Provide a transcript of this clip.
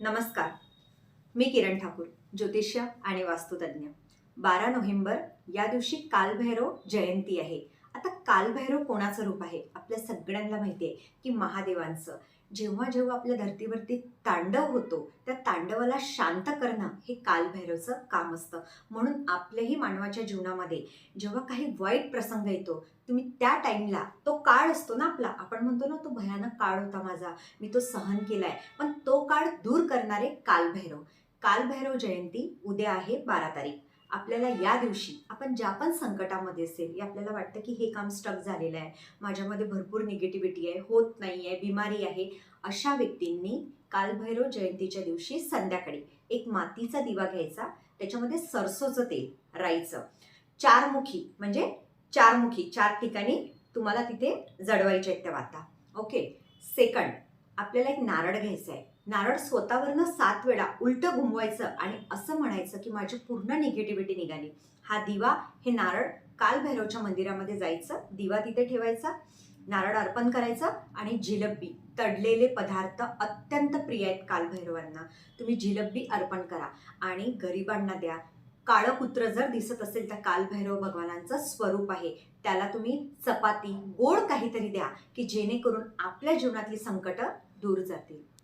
नमस्कार. मी किरण ठाकूर ज्योतिष्य आणि वास्तुतज्ञ. बारा नोव्हेंबर या दिवशी कालभैरव जयंती आहे. कालभैरव कोणाचं रूप आहे? आपल्या सगळ्यांना माहिती आहे की महादेवांचं. जेव्हा जेव्हा आपल्या धर्तीवरती तांडव होतो त्या तांडवाला शांत करणं हे कालभैरवचं काम असतं. म्हणून आपल्याही मानवाच्या जीवनामध्ये जेव्हा काही वाईट प्रसंग येतो तुम्ही त्या टाईमला तो काळ असतो ना आपला आपण म्हणतो ना तो भयानक काळ होता माझा मी तो सहन केलाय पण तो काळ दूर करणारे कालभैरव. कालभैरव जयंती उद्या आहे बारा तारीख. आपल्याला या दिवशी आपण ज्या पण संकटामध्ये असेल या आपल्याला वाटतं की हे काम स्टक झालेलं आहे. माझ्यामध्ये भरपूर निगेटिव्हिटी आहे होत नाही आहे बिमारी आहे. अशा व्यक्तींनी कालभैरव जयंतीच्या दिवशी संध्याकाळी एक मातीचा दिवा घ्यायचा त्याच्यामध्ये सरसोचं तेल राईचं चारमुखी म्हणजे चारमुखी चार ठिकाणी तुम्हाला तिथे जडवायच्या आहेत त्या वाता. ओके सेकंड आपल्याला एक नारळ घ्यायचा आहे. नारळ स्वतःवरनं सात वेळा उलटं घुमवायचं आणि असं म्हणायचं की माझी पूर्ण निगेटिव्हिटी निघाली. हा दिवा हे नारळ कालभैरवच्या मंदिरामध्ये जायचं. दिवा तिथे ठेवायचा नारळ अर्पण करायचं आणि जिलबी तडलेले पदार्थ अत्यंत प्रिय आहेत कालभैरवांना तुम्ही जिलबी अर्पण करा आणि गरिबांना द्या. काळं कुत्र जर दिसत असेल तर कालभैरव भगवानांचं स्वरूप आहे. त्याला तुम्ही चपाती गोड काहीतरी द्या की जेणेकरून आपल्या जीवनातली संकटं दूर जातील.